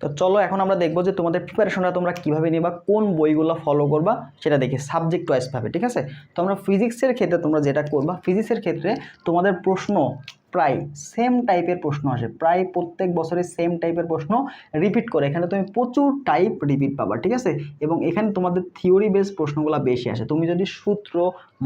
তো চলো এখন আমরা দেখব যে তোমাদের প্রিপারেশনটা তোমরা কীভাবে নিবা, কোন বইগুলো ফলো করবা, সেটা দেখি সাবজেক্ট ওয়াইজভাবে ঠিক আছে? তো আমরা ফিজিক্সের ক্ষেত্রে তোমরা যেটা করবা ফিজিক্সের ক্ষেত্রে তোমাদের প্রশ্ন প্রায় সেম টাইপের প্রশ্ন আসে। প্রায় প্রত্যেক বছরে সেম টাইপের প্রশ্ন রিপিট করে। এখানে তুমি প্রচুর টাইপ রিপিট পাবা, ঠিক আছে? এবং এখানে তোমাদের থিওরি বেস প্রশ্নগুলো বেশি আসে। তুমি যদি সূত্র,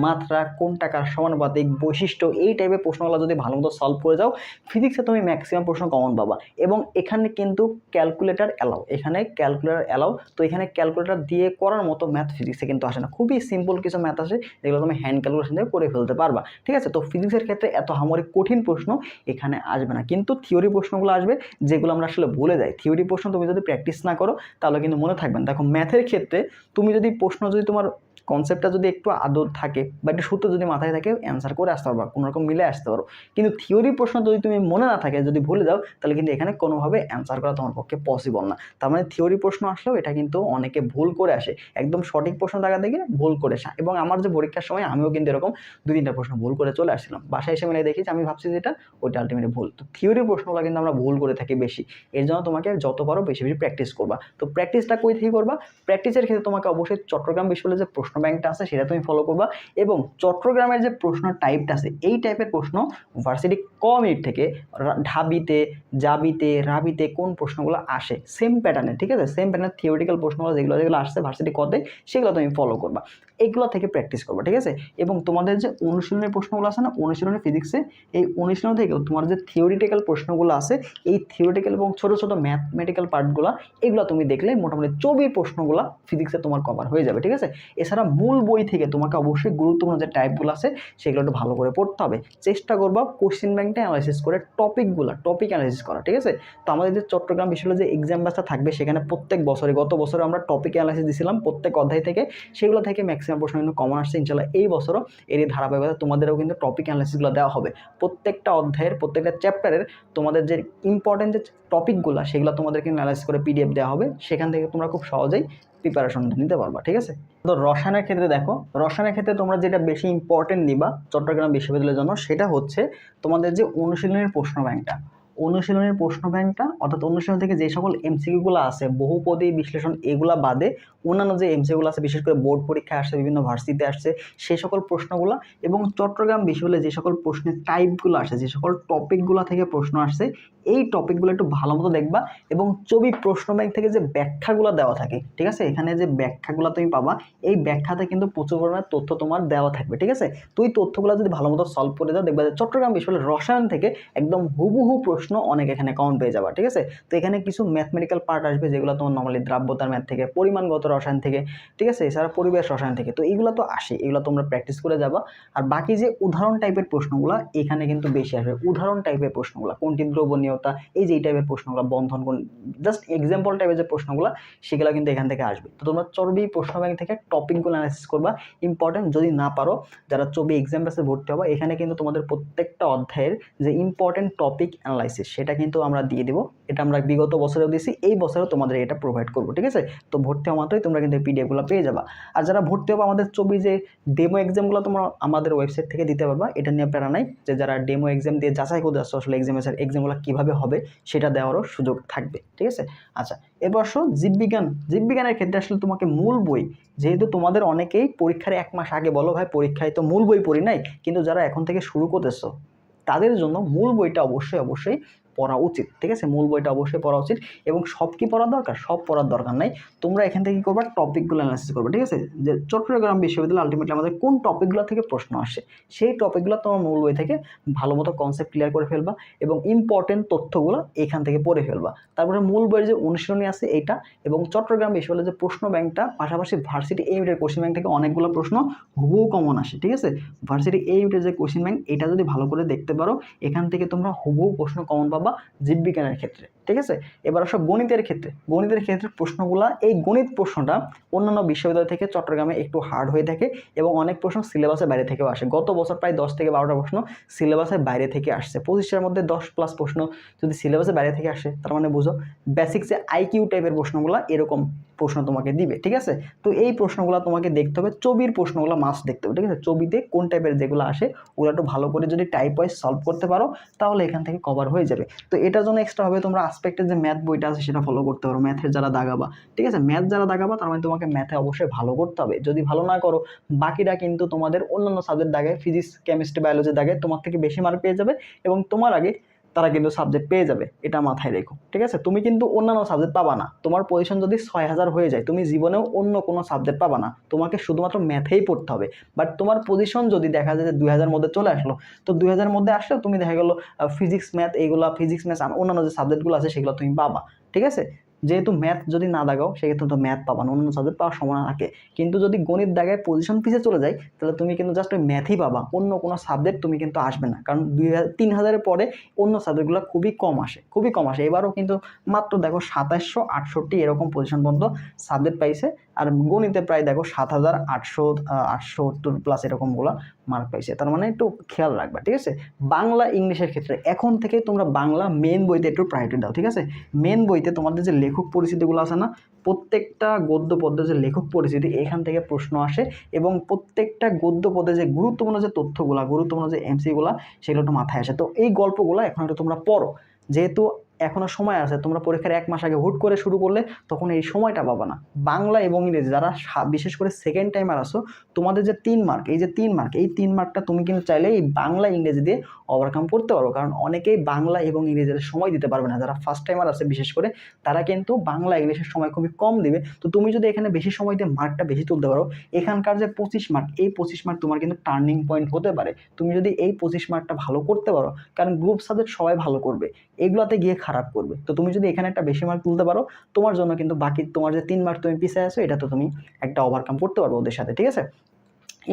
মাত্রা কোন টাকার সমানুপাতিক, বৈশিষ্ট্য, এই টাইপের প্রশ্নগুলো যদি ভালো মতো সলভ করে যাও ফিজিক্সে তুমি ম্যাক্সিমাম প্রশ্ন কমন পাবা। এবং এখানে কিন্তু ক্যালকুলেটার অ্যালাউ এখানে ক্যালকুলেটার অ্যালাউ তো এখানে ক্যালকুলেটার দিয়ে করার মতো ম্যাথ ফিজিক্সে কিন্তু আসে না। খুবই সিম্পল কিছু ম্যাথ আসে, যেগুলো তুমি হ্যান্ড ক্যালকুলেশন দিয়ে করে ফেলতে পারবা, ঠিক আছে? তো ফিজিক্সের ক্ষেত্রে এত হামরি কঠিন প্রশ্ন এখানে আসবে না। কিন্তু থিওরি প্রশ্নগুলো আসবে যেগুলো আমরা আসলে ভুলে যাই। থিওরি প্রশ্ন তুমি যদি প্র্যাকটিস না করো, তাহলে কিন্তু মনে থাকবে না। দেখো ম্যাথের ক্ষেত্রে তুমি যদি প্রশ্ন যদি তোমার কনসেপ্টটা যদি একটু আদর থাকে বা একটু সূত্র যদি মাথায় থাকে অ্যান্সার করে আসতে পারবা কোনো রকম মিলে আসতে পারো। কিন্তু থিওরি প্রশ্ন যদি তুমি মনে না থাকে, যদি ভুলে যাও, তাহলে কিন্তু এখানে কোনোভাবে অ্যান্সার করা তোমার পক্ষে পসিবল না। তার মানে থিওরি প্রশ্ন আসলেও এটা কিন্তু অনেকে ভুল করে আসে। একদম সঠিক প্রশ্ন থাকা থেকে ভুল করে আসে। এবং আমার যে পরীক্ষার সময় আমিও কিন্তু এরকম দু তিনটা প্রশ্ন ভুল করে চলে আসছিলাম। বাসায় এসে মিলে দেখি যে আমি ভাবছি যেটা, ওইটা আলটিমেটলি ভুল। তো থিওরি প্রশ্নগুলো কিন্তু আমরা ভুল করে থাকি বেশি। এর জন্য তোমাকে যত পারো বেশি বেশি প্র্যাকটিস করবা। তো প্র্যাকটিসটা কই থেকে করবা? প্র্যাকটিসের ক্ষেত্রে তোমাকে অবশ্যই চট্টগ্রাম বিশ্ববিদ্যালয়ের যে প্রশ্ন ব্যাংকটা আছে, সেটা তুমি ফলো করবা এবং চট্টগ্রামের যে প্রশ্ন টাইপটা আছে, এই টাইপের প্রশ্ন ভার্সিটি ক থেকে ঢাবিতে জাবিতে রাবিতে কোন প্রশ্নগুলো আসে সেম প্যাটার্নে ঠিক আছে? সেম প্যাটার্নের থিওরিটিক্যাল প্রশ্নগুলো যেগুলো যেগুলো আসছে ভার্সিটি কতে সেগুলো তুমি ফলো করবা। এগুলো থেকে প্র্যাকটিস করবা, ঠিক আছে? এবং তোমাদের যে অনুশীলনের প্রশ্নগুলো আছে না, অনুশীলনের ফিজিক্সে এই অনুশীলন থেকেও তোমার যে থিওরিটিক্যাল প্রশ্নগুলো আছে, এই থিওরিটিক্যাল এবং ছোটো ছোটো ম্যাথমেটিক্যাল পার্টগুলো এগুলো তুমি দেখলে মোটামুটি চবির প্রশ্নগুলো ফিজিক্সে তোমার কভার হয়ে যাবে, ঠিক আছে? এছাড়া মূল বই থেকে তোমাকে অবশ্যই গুরুত্বপূর্ণ যে টাইপগুলো আছে, সেগুলো একটু ভালো করে পড়তে হবে। চেষ্টা করবা কোশ্চেন ব্যাংকটা অ্যানালাইসিস করে টপিকগুলো টপিক অ্যানালাইসিস করা, ঠিক আছে? তো আমাদের যে চট্টগ্রাম বিশ্ববিদ্যালয়ে যে এক্সাম ব্যাচটা থাকবে, সেখানে প্রত্যেক বছরে, গত বছরে আমরা টপিক অ্যানালাইসিস দিয়েছিলাম প্রত্যেক অধ্যায় থেকে। সেগুলো থেকে ম্যাক্সিমাম প্রশ্ন কিন্তু কমন আসছে, ইনশাল্লাহ এই বছরও এর ধারাবাহিকতা তোমাদেরও কিন্তু টপিক অ্যানালাইসিসগুলো দেওয়া হবে। প্রত্যেকটা অধ্যায়ের, প্রত্যেকটা চ্যাপ্টারের তোমাদের যে ইম্পর্টেন্ট যে টপিকগুলো সেগুলো তোমাদেরকে অ্যানালাইসিস করে পিডিএফ দেওয়া হবে। সেখান থেকে তোমরা খুব সহজেই প্রিপারেশন নিতে পারবা, ঠিক আছে? তো রসায়নের ক্ষেত্রে দেখো, রসায়নের ক্ষেত্রে তোমরা যেটা বেশি ইম্পর্টেন্ট নিবা চট্টগ্রাম বিশ্ববিদ্যালয়ের জন্য, সেটা হচ্ছে তোমাদের যে অনুশীলনের প্রশ্ন ব্যাংকটা অনুশীলনের প্রশ্ন ব্যাংকটা অর্থাৎ অনুশীলন থেকে যে সকল এমসিকিউগুলো আছে, বহুপদী বিশ্লেষণ এগুলা বাদে অন্যান্য যে এমসিকিউগুলো আছে, বিশেষ করে বোর্ড পরীক্ষায় আসছে, বিভিন্ন ভার্সিটিতে আসছে সেই সকল প্রশ্নগুলো এবং চট্টগ্রাম বিশ্ববিদ্যালয়ে যে সকল প্রশ্নের টাইপগুলো আসে, যে সকল টপিকগুলো থেকে প্রশ্ন আসছে, এই টপিকগুলো একটু ভালো মতো দেখবা এবং ছবি প্রশ্ন ব্যাংক থেকে যে ব্যাখ্যাগুলো দেওয়া থাকে, ঠিক আছে? এখানে যে ব্যাখ্যাগুলো তুমি পাবা, এই ব্যাখ্যাতে কিন্তু প্রচুর পরিমাণে তথ্য তোমার দেওয়া থাকবে, ঠিক আছে? তুই তথ্যগুলো যদি ভালো মতো সলভ করে দাও, দেখবা যে চট্টগ্রাম বিশ্ববিদ্যালয়ের রসায়ন থেকে একদম হুবহু প্রশ্ন অনেক এখানে কমন পেয়ে যাবা ঠিক আছে? তো এখানে কিছু ম্যাথমেটিক্যাল পার্ট আসবে যেগুলো তোমার নর্মালি দ্রাব্যতার ম্যাথ থেকে, পরিমাণগত রসায়ন থেকে, ঠিক আছে? এছাড়া পরিবেশ রসায়ন থেকে, তো এইগুলো তো আসে, এগুলো তোমরা প্র্যাকটিস করে যাবা। আর বাকি যে উদাহরণ টাইপের প্রশ্নগুলো, এখানে কিন্তু বেশি আসবে। উদাহরণ টাইপের প্রশ্নগুলো, কোনটি দ্রবণীয়তা, এই যে এই টাইপের প্রশ্নগুলো, বন্ধন কোন জাস্ট এক্সাম্পল টাইপের যে প্রশ্নগুলো, সেগুলো কিন্তু এখান থেকে আসবে। তো তোমরা চর্বি, প্রশ্ন ব্যাংক থেকে টপিকগুলো অ্যানালাইসিস করবা। ইম্পর্টেন্ট যদি না পারো, যারা চবি এক্সাম বেসে ভর্তি হবে, এখানে কিন্তু তোমাদের প্রত্যেকটা অধ্যায়ের যে ইম্পর্টেন্ট টপিক অ্যানালাইসিস সেটা কিন্তু আমরা দিয়ে দেবো। এটা আমরা বিগত বছরেও দিয়েছি, এই বছরেও তোমাদের এটা প্রোভাইড করব, ঠিক আছে? তো ভর্তি হওয়া মাত্রই তোমরা কিন্তু পিডিএফগুলো পেয়ে যাবা। আর যারা ভর্তি হবে, আমাদের ছবি যে ডেমো এক্সামগুলো তোমরা আমাদের ওয়েবসাইট থেকে দিতে পারবা। এটা নিয়ে প্যারা নাই যে যারা ডেমো এক্সাম দিয়ে যাচাই করতে আসছো, আসলে এক্সাম এক্সামগুলো কীভাবে হবে, সেটা দেওয়ারও সুযোগ থাকবে, ঠিক আছে? আচ্ছা এবার আসো জীববিজ্ঞান। জীববিজ্ঞানের ক্ষেত্রে আসলে তোমাকে মূল বই, যেহেতু তোমাদের অনেকেই পরীক্ষার এক মাস আগে বলো, ভাই, পরীক্ষায় তো মূল বই পড়ি নাই। কিন্তু যারা এখন থেকে শুরু করতেছো তাদের জন্য মূল বইটা অবশ্যই অবশ্যই পড়া উচিত, ঠিক আছে? মূল বইটা অবশ্যই পড়া উচিত এবং সব কি পড়ার দরকার? সব পড়ার দরকার নাই। তোমরা এখান থেকে কী করবা? টপিকগুলো অ্যানালাইসিস করবে, ঠিক আছে? যে চট্টগ্রাম বিশ্ববিদ্যালয় আলটিমেটলি আমাদের কোন টপিকগুলো থেকে প্রশ্ন আসে, সেই টপিকগুলো তোমার মূল বই থেকে ভালো মতো কনসেপ্ট ক্লিয়ার করে ফেলবা এবং ইম্পর্টেন্ট তথ্যগুলো এখান থেকে পড়ে ফেলবা। তারপরে মূল বইয়ের যে অনুশীলনী আছে এইটা এবং চট্টগ্রাম বিশ্ববিদ্যালয়ের যে প্রশ্ন ব্যাংকটা, পাশাপাশি ভার্সিটি এই ইউনিটের কোশ্চেন ব্যাংক থেকে অনেকগুলো প্রশ্ন হুবহু কমন আসে, ঠিক আছে? ভার্সিটি এই ইউনিটের যে কোশ্চেন ব্যাংক এটা যদি ভালো করে দেখতে পারো, এখান থেকে তোমরা হুবহু প্রশ্ন কমন পাবা। জীববিজ্ঞানের ক্ষেত্রে, ঠিক আছে? এবার আসো গণিতের ক্ষেত্রে। গণিতের ক্ষেত্রে প্রশ্নগুলা, এই গণিত প্রশ্নটা অন্যান্য বিশ্ববিদ্যালয় থেকে চট্টগ্রামে একটু হার্ড হয়ে থাকে এবং অনেক প্রশ্ন সিলেবাসের বাইরে থেকেও আসে। গত বছর প্রায় দশ থেকে বারোটা প্রশ্ন সিলেবাসের বাইরে থেকে আসছে। পঁচিশের মধ্যে দশ প্লাস প্রশ্ন যদি সিলেবাসের বাইরে থেকে আসে, তার মানে বুঝো বেসিক যে আইকিউ টাইপের প্রশ্নগুলো এরকম প্রশ্ন তোমাকে দিবে, ঠিক আছে? তো এই প্রশ্নগুলো তোমাকে দেখতে হবে, ছবির প্রশ্নগুলো মাস্ট দেখতে হবে, ঠিক আছে? ছবিতে কোন টাইপের যেগুলো আসে, ওগুলো একটু ভালো করে যদি টাইপ ওয়াইজ সলভ করতে পারো, তাহলে এখান থেকে কভার হয়ে যাবে। তো এটার জন্য এক্সট্রা হবে তোমরা আসপেক্টের যে ম্যাথ বইটা আছে সেটা ফলো করতে পারো ম্যাথের যারা দাগাবা। ঠিক আছে? ম্যাথ যারা দাগাবা, তার মানে তোমাকে ম্যাথে অবশ্যই ভালো করতে হবে। যদি ভালো না করো, বাকিরা কিন্তু তোমাদের অন্যান্য সাবজেক্ট দাগে ফিজিক্স কেমিস্ট্রি বায়োলজি দাগে তোমার থেকে বেশি মার্ক পেয়ে যাবে এবং তোমার আগে তারা কিন্তু সাবজেক্ট পেয়ে যাবে, এটা মাথায় রেখো, ঠিক আছে? তুমি কিন্তু অন্যান্য সাবজেক্ট পাবা না। তোমার পজিশন যদি ছয় হাজার হয়ে যায়, তুমি জীবনেও অন্য কোনো সাবজেক্ট পাবা না। তোমাকে শুধুমাত্র ম্যাথেই পড়তে হবে। বাট তোমার পজিশন যদি দেখা যায় যে দুই হাজার মধ্যে চলে আসলো, তো দুই হাজার মধ্যে আসলে তুমি দেখা গেলো ফিজিক্স ম্যাথ এইগুলো ফিজিক্স ম্যাথ অন্যান্য যে সাবজেক্টগুলো আছে, সেগুলো তুমি পাবা, ঠিক আছে? যেহেতু ম্যাথ যদি না দাগাও, সেক্ষেত্রে তো ম্যাথ পাবা না, অন্য সাবজেক্ট পাওয়ার সম্ভাবনা থাকে। কিন্তু যদি গণিত দাগায় পজিশন পিছিয়ে চলে যায় তাহলে তুমি কিন্তু জাস্ট ওই ম্যাথই পাবা, অন্য কোনো সাবজেক্ট তুমি কিন্তু আসবে না। কারণ দুই তিন হাজারের পরে অন্য সাবজেক্টগুলো খুবই কম আসে, খুবই কম আসে। এবারও কিন্তু মাত্র দেখো সাতাশশো আটষট্টি এরকম পজিশন পর্যন্ত সাবজেক্ট পাইছে, আর গণিতে প্রায় দেখো সাত হাজার আটশো আটশো প্লাস এরকমগুলো মার্ক পাইছে। তার মানে একটু খেয়াল রাখবা, ঠিক আছে? বাংলা ইংলিশের ক্ষেত্রে এখন থেকে তোমরা বাংলা মেন বইতে একটু প্রায়োরিটি দাও, ঠিক আছে? মেন বইতে তোমাদের যে লেখক পরিচিতিগুলো আছে না, প্রত্যেকটা গদ্য পদ্যে যে লেখক পরিচিতি, এখান থেকে প্রশ্ন আসে এবং প্রত্যেকটা গদ্য পদে যে গুরুত্বপূর্ণ যে তথ্যগুলা, গুরুত্বপূর্ণ যে এমসিগুলা সেগুলো একটু মাথায় আসে। তো এই গল্পগুলো এখন একটু তোমরা পড়ো। যেহেতু এখনও সময় আছে, তোমরা পরীক্ষার এক মাস আগে হুট করে শুরু করলে তখন এই সময়টা পাবা না। বাংলা এবং ইংরেজি, যারা বিশেষ করে সেকেন্ড টাইমার আসো তোমাদের যে তিন মার্ক এই যে তিন মার্ক এই তিন মার্কটা তুমি কিন্তু চাইলে এই বাংলা, ইংরেজি দিয়ে ওভারকাম করতে পারো। কারণ অনেকেই বাংলা এবং ইংরেজিতে সময় দিতে পারবে না। যারা ফার্স্ট টাইমার আছে বিশেষ করে, তারা কিন্তু বাংলা, ইংলিশের সময় খুবই কম দিবে। তো তুমি যদি এখানে বেশি সময় দিয়ে মার্কটা বেশি তুলতে পারো, এখানকার যে পঁচিশ মার্ক এই পঁচিশ মার্ক তোমার কিন্তু টার্নিং পয়েন্ট হতে পারে। তুমি যদি এই পঁচিশ মার্কটা ভালো করতে পারো, কারণ গ্রুপ সাবজেক্ট সবাই ভালো করবে। এগুলোতে গিয়ে খারাপ করবে। তো তুমি যদি এখানে একটা বেশি মার্ক তুলতে পারো, তোমার জন্য কিন্তু বাকি তোমার যে তিন মার্ক তুমি পিছিয়ে আছো, এটা তো তুমি একটা ওভারকাম করতে পারব ওদের সাথে, ঠিক আছে?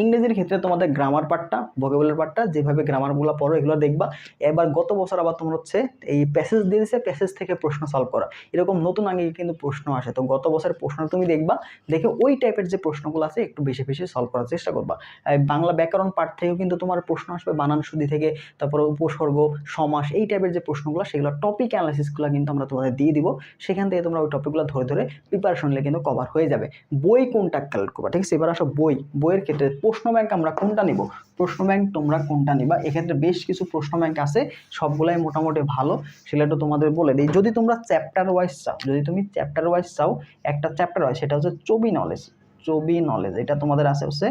ইংরেজির ক্ষেত্রে তোমাদের গ্রামার পার্টটা ভোকেবুলার পার্টটা যেভাবে গ্রামারগুলো পড়ো, এগুলো দেখবা। এবার গত বছর আবার তোমার হচ্ছে এই প্যাসেজ দিয়েছে প্যাসেজ থেকে প্রশ্ন সলভ করা। এরকম নতুন আগে কিন্তু প্রশ্ন আসে। তো গত বছরের প্রশ্ন তুমি দেখবা, দেখে ওই টাইপের যে প্রশ্নগুলো আছে, একটু বেশি বেশি সলভ করার চেষ্টা করবা। বাংলা ব্যাকরণ পার্ট থেকেও কিন্তু তোমার প্রশ্ন আসবে বানান শুদ্ধি থেকে, তারপর উপসর্গ, সমাস, এই টাইপের যে প্রশ্নগুলো, সেগুলো টপিক অ্যানালাইসিসগুলো কিন্তু আমরা তোমাদের দিয়ে দিব। সেখান থেকে তোমরা ওই টপিকগুলো ধরে ধরে প্রিপারেশন নিলে কিন্তু কভার হয়ে যাবে। বই কোনটা কালেক্ট করবা? ঠিক আছে, এবার আসো বই। বইয়ের ক্ষেত্রে প্রশ্ন ব্যাংক আমরা কোনটা নিব? প্রশ্ন ব্যাংক তোমরা কোনটা নিবা? এক্ষেত্রে বেশ কিছু প্রশ্ন ব্যাংক আছে, সবগুলাই মোটামুটি ভালো। সেটা তো তোমাদের বলে দিই। যদি তোমরা চ্যাপ্টার ওয়াইজ চাও, যদি তুমি চ্যাপ্টার ওয়াইজ চাও, একটা চ্যাপ্টার ওয়াইজ সেটা হচ্ছে চবি নলেজ চবি নলেজ এটা তোমাদের আছে হচ্ছে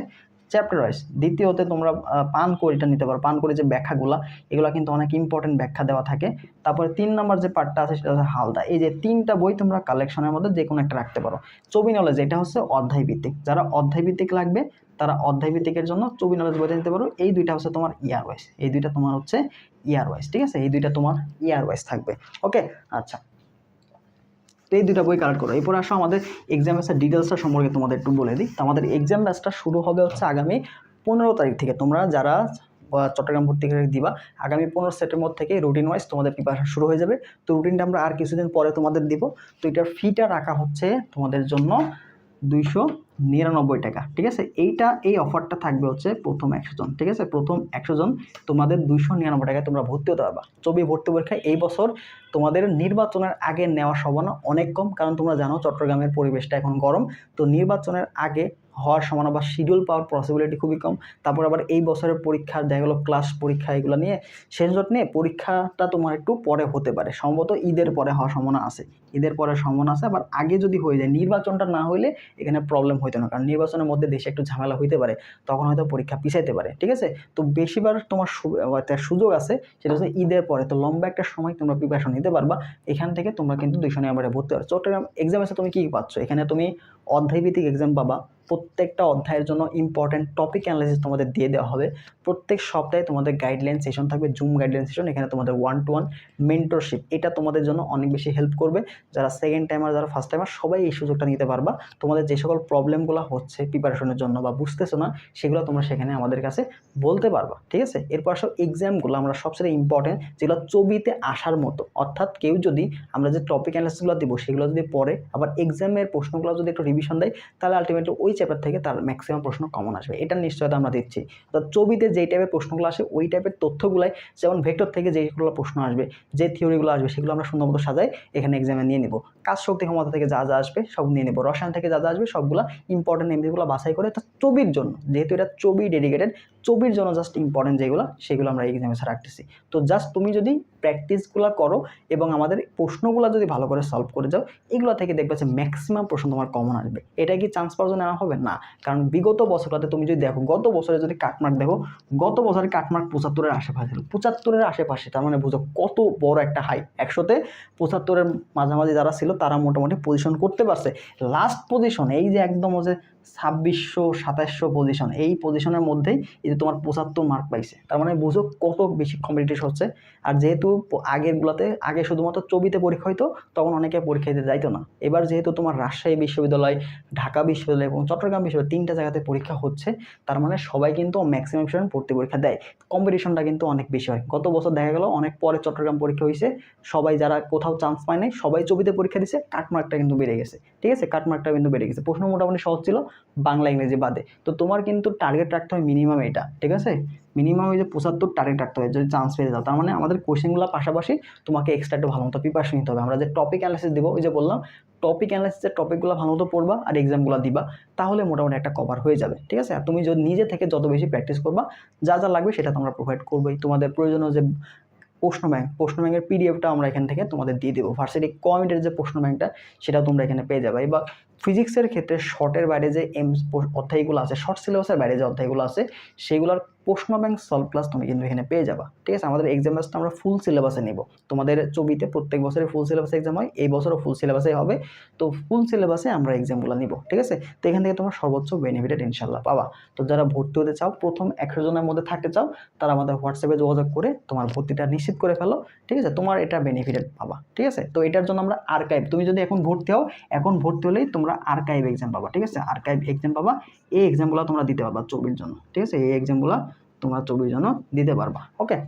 চ্যাপ্টার ওয়াইজ দ্বিতীয়তে তোমরা পান করিটা নিতে পারো। পান করে যে ব্যাখ্যাগুলা, এগুলো কিন্তু অনেক ইম্পর্টেন্ট ব্যাখ্যা দেওয়া থাকে। তারপরে তিন নম্বর যে পার্টটা আছে, সেটা হচ্ছে হালদা। এই যে তিনটা বই তোমরা কালেকশনের মধ্যে যে কোনো একটা রাখতে পারো। চবি নলেজ এটা হচ্ছে অধ্যায় ভিত্তিক যারা অধ্যায় ভিত্তিক লাগবে, তারা অধ্যায় ভিত্তিকের জন্য চবি নলেজ বইটা নিতে পারো। এই দুইটা হচ্ছে তোমার ইয়ার ওয়াইজ এই দুইটা তোমার হচ্ছে ইয়ার ওয়াইজ ঠিক আছে? এই দুইটা তোমার ইয়ার ওয়াইজ থাকবে। ওকে আচ্ছা। তো এই দুইটা বই কালেক্ট করো। এরপর আসো আমাদের এক্সাম ব্যাচের ডিটেলসটা সম্পর্কে তোমাদের একটু বলে দিই। তো আমাদের এক্সাম ব্যাচটা শুরু হবে হচ্ছে আগামী পনেরো তারিখ থেকে। তোমরা যারা চট্টগ্রাম ভর্তি করে দিবা, আগামী পনেরো সেপ্টেম্বর থেকে রুটিন ওয়াইজ তোমাদের প্রিপারেশন শুরু হয়ে যাবে। তো রুটিনটা আমরা আর কিছুদিন পরে তোমাদের দিব। তো এটার ফিটা রাখা হচ্ছে তোমাদের জন্য দুইশো নিরানব্বই টাকা, ঠিক আছে? এইটা, এই অফারটা থাকবে হচ্ছে প্রথম একশো জন, ঠিক আছে? প্রথম একশো জন তোমাদের দুইশো নিরানব্বই টাকায় তোমরা ভর্তি হতে পারবা। চবি ভর্তি পরীক্ষায় এই বছর তোমাদের নির্বাচনের আগে নেওয়ার সম্ভাবনা অনেক কম, কারণ তোমরা জানো চট্টগ্রামের পরিবেশটা এখন গরম। তো নির্বাচনের আগে হওয়ার সম্ভাবনা বা শিডিউল পাওয়ার পসিবিলিটি খুবই কম। তারপর আবার এই বছরের পরীক্ষা দেখা গেলো ক্লাস পরীক্ষা এগুলো নিয়ে শেষ ডট নিয়ে পরীক্ষাটা তোমার একটু পরে হতে পারে। সম্ভবত ঈদের পরে হওয়ার সম্ভাবনা আছে। ঈদের পরে সম্ভাবনা আছে, আবার আগে যদি হয়ে যায়, নির্বাচনটা না হইলে এখানে প্রবলেম হইতো না। কারণ নির্বাচনের মধ্যে দেশে একটু ঝামেলা হইতে পারে, তখন হয়তো পরীক্ষা পিছাইতে পারে। ঠিক আছে? তো বেশিবার তোমার সুযোগ আছে, সেটা হচ্ছে ঈদের পরে। তো লম্বা একটা সময় তোমরা প্রিপারেশন নিতে পারবা। এখান থেকে তোমরা কিন্তু দুইশো নিরানব্বই ভর্তি পারো চট্টগ্রাম এক্সাম আছে, তুমি কী পাচ্ছ? এখানে তুমি অধ্যায়ভিত্তিক এক্সাম পাবা। প্রত্যেকটা অধ্যায়ের জন্য ইম্পর্টেন্ট টপিক অ্যানালাইসিস তোমাদের দিয়ে দেওয়া হবে। প্রত্যেক সপ্তাহে তোমাদের গাইডলাইন সেশন থাকবে জুম গাইডলাইন সেশন এখানে তোমাদের ওয়ান টু ওয়ান মেন্টরশিপ এটা তোমাদের জন্য অনেক বেশি হেল্প করবে। যারা সেকেন্ড টাইমার যারা ফার্স্ট টাইমার সবাই এই সুযোগটা নিতে পারবা। তোমাদের যে সকল প্রবলেমগুলো হচ্ছে প্রিপারেশনের জন্য বা বুঝতেছো না, সেগুলো তোমরা সেখানে আমাদের কাছে বলতে পারবা। ঠিক আছে? এরপর আসো এক্সামগুলো আমরা সবচেয়ে ইম্পর্টেন্ট যেগুলো ছবিতে আসার মতো। অর্থাৎ কেউ যদি আমরা যে টপিক অ্যানালিসিসগুলো দেবো, সেগুলো যদি পড়ে, আবার এক্সামের প্রশ্নগুলো যদি একটু রিভিশন দেয়, তাহলে আলটিমেটলি ওই চ্যাপ্টার থেকে তার ম্যাক্সিমাম প্রশ্ন কমন আসবে। এটা নিশ্চয়তা আমরা দিচ্ছি। তো ছবিতে যেই টাইপের প্রশ্নগুলো আসে, ওই টাইপের তথ্যগুলাই, যেমন ভেক্টর থেকে যেগুলো প্রশ্ন আসবে, যে থিওরিগুলো আসবে, সেগুলো আমরা সুন্দর মতো সাজাই, এখানে এক্সামে নিয়ে নিব। কাজ শক্তি ক্ষমতা থেকে যা যা আসবে, সব নিয়ে নেব। রসায়ন থেকে যা যা আসবে, সবগুলো ইম্পর্টেন্ট এমপিগুলো বাছাই করে তো ছবির জন্য, যেহেতু এটা ছবি ডেডিকেটেড ছবির জন্য জাস্ট ইম্পর্টেন্ট যেগুলো, সেগুলো আমরা এক্সামে রাখতেছি তো জাস্ট তুমি যদি প্র্যাকটিসগুলো করো এবং আমাদের প্রশ্নগুলো যদি ভালো করে সলভ করে যাও, এগুলো থেকে দেখবে যে ম্যাক্সিমাম প্রশ্ন তোমার কমন আসবে। এটা কি চান্স পাওয়ার জন্য হবে? না। কারণ বিগত বছরটাতে তুমি যদি দেখো, গত বছরে যদি কাটমার্ক দেখো, গত বছরের কাটমার্ক পঁচাত্তরের আশেপাশে ছিল। পঁচাত্তরের আশেপাশে, তার মানে বুঝো কত বড় একটা হাই একশোতে পঁচাত্তরের মাঝামাঝি যারা ছিল, তারা মোটামুটি পজিশন করতে পারছে। লাস্ট পজিশন এই যে একদম যে ছাব্বিশশো, সাতাশশো পজিশন এই পজিশনের মধ্যেই এই যে তোমার পঁচাত্তর মার্ক পাইছে। তার মানে বুঝো কত বেশি কম্পিটিশন হচ্ছে। আর যেহেতু আগেরগুলোতে আগে শুধুমাত্র ছবিতে পরীক্ষা হইতো, তখন অনেকে পরীক্ষা দিতে যাইতো না। এবার যেহেতু তোমার রাজশাহী বিশ্ববিদ্যালয়, ঢাকা বিশ্ববিদ্যালয় এবং চট্টগ্রাম বিশ্ববিদ্যালয় তিনটা জায়গাতে পরীক্ষা হচ্ছে, তার মানে সবাই কিন্তু ম্যাক্সিমাম স্টুডেন্ট ভর্তি পরীক্ষা দেয়। কম্পিটিশনটা কিন্তু অনেক বেশি হয়। গত বছর দেখা গেল, অনেক পরে চট্টগ্রাম পরীক্ষা হয়েছে সবাই যারা কোথাও চান্স পায় নাই, সবাই ছবিতে পরীক্ষা দিছে কাটমার্কটা কিন্তু বেড়ে গেছে। ঠিক আছে? কাটমার্কটা কিন্তু বেড়ে গেছে। প্রশ্ন মোটামুটি সহজ ছিল। বাংলা, ইংরেজি বাদে। তো তোমার কিন্তু টার্গেট রাখতে হয় মিনিমাম এটা, ঠিক আছে? মিনিমাম ওই যে পঁচাত্তর টার্গেট রাখতে হবে যদি চান্স পেয়ে যাও। তার মানে আমাদের কোশ্চেনগুলো পাশাপাশি তোমাকে এক্সট্রা একটু ভালো মতো প্রিপারেশন নিতে হবে। আমরা যে টপিক অ্যানালিসিস দেবো, ওই যে বললাম টপিক অ্যানালিসিসের টপিকগুলো ভালো মতো পড়বা আর এক্সামগুলো দিবা, তাহলে মোটামুটি একটা কভার হয়ে যাবে, ঠিক আছে? আর তুমি যদি নিজে থেকে যত বেশি প্র্যাকটিস করবা, যা যা লাগবে সেটা তোমরা প্রোভাইড করবোই। তোমাদের প্রয়োজনীয় যে প্রশ্ন ব্যাংক প্রশ্ন ব্যাংকের পিডিএফটা আমরা এখান থেকে তোমাদের দিয়ে দেবো। ভার্সিটি কমিটির যে প্রশ্ন ব্যাংকটা সেটাও তোমরা এখানে পেয়ে যাবে। এবার ফিজিক্সের ক্ষেত্রে শর্টের বাইরে যে এম অধ্যায়গুলো আছে শর্ট সিলেবাসের বাইরে যে অধ্যায়গুলো আছে, সেগুলোর প্রশ্ন ব্যাংক সলভ ক্লাস তুমি কিন্তু এখানে পেয়ে যাবা। ঠিক আছে? আমাদের এক্সাম ব্যাসটা আমরা ফুল সিলেবাসে নেব। তোমাদের ছবিতে প্রত্যেক বছরে ফুল সিলেবাসে এক্সাম হয়, এই বছরও ফুল সিলেবাসে হবে। তো ফুল সিলেবাসে আমরা এক্সামগুলো নিব, ঠিক আছে? তো এখান থেকে তোমরা সর্বোচ্চ বেনিফিটেড ইনশাল্লাহ পাবা। তো যারা ভর্তি হতে চাও, প্রথম একশো জনের মধ্যে থাকতে চাও, তারা আমাদের হোয়াটসঅ্যাপে যোগাযোগ করে তোমার ভর্তিটা নিশ্চিত করে ফেলো, ঠিক আছে? তোমার এটা বেনিফিটেড পাবা, ঠিক আছে? তো এটার জন্য আমরা আর্কাইভ তুমি যদি এখন ভর্তি হও, এখন ভর্তি হলেই তোমরা আর্কাইভ এক্সাম পাবা, ঠিক আছে? আর্কাইভ এক্সাম পাবা, এই এক্সামগুলো তোমরা দিতে পারবা চবির জন্য ঠিক আছে? এই এক্সামগুলো তোমরা চব্বিশ জন দিতে পারবা ওকে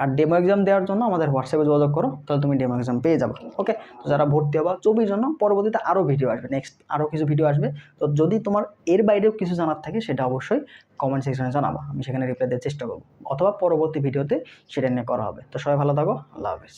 আর ডেমো এক্সাম দেওয়ার জন্য আমাদের হোয়াটসঅ্যাপে যোগাযোগ করো, তাহলে তুমি ডেমো এক্সাম পেয়ে যাবে ওকে তো যারা ভর্তি হবা চব্বিশ জন্য পরবর্তীতে আরও ভিডিও আসবে নেক্সট আরও কিছু ভিডিও আসবে। তো যদি তোমার এর বাইরেও কিছু জানার থাকে, সেটা অবশ্যই কমেন্ট সেকশনে জানাবা, আমি সেখানে রিপ্লাই দেওয়ার চেষ্টা করব, অথবা পরবর্তী ভিডিওতে সেটা নিয়ে করা হবে। তো সবাই ভালো থাকো, আল্লাহ হাফেজ।